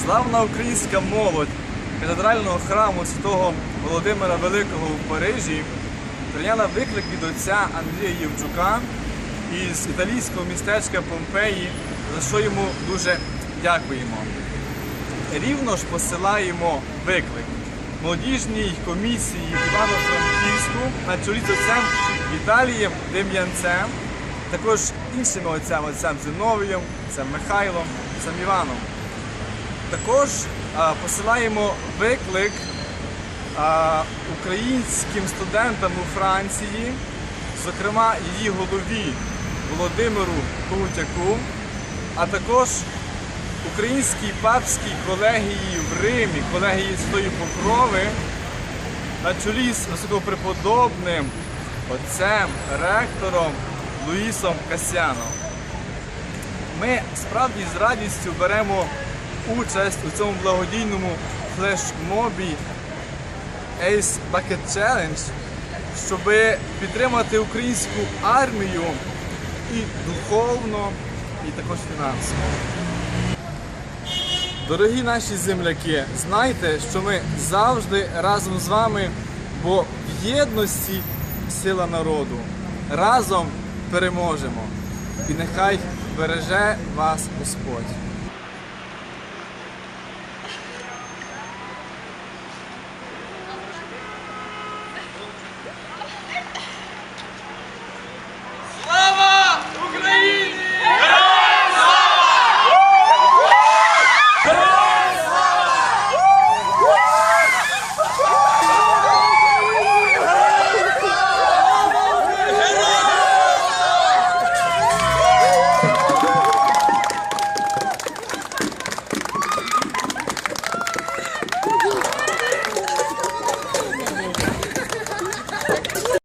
Славна українська молодь катедрального храму святого Володимира Великого в Парижі прийняла виклик від отця Андрія Євчука із італійського містечка Помпеї, за що йому дуже дякуємо. Рівно ж посилаємо виклик молодіжній комісії Івано-Франківську на чолі з отцем Віталієм Дем'янцем, також іншими отцями, отцем Зиновієм, отцем Михайлом, отцем Іваном. Також посилаємо виклик українським студентам у Франції, зокрема її голові Володимиру Когутяку, а також українській папській колегії в Римі, колегії Святої Покрови, на чолі з високопреподобним отцем, ректором Луїсом Касяном. Ми справді з радістю беремо участь у цьому благодійному флешмобі Ace Bucket Challenge, щоб підтримати українську армію і духовно, і також фінансово. Дорогі наші земляки, знайте, що ми завжди разом з вами, бо в єдності сила народу. Разом переможемо. І нехай береже вас Господь.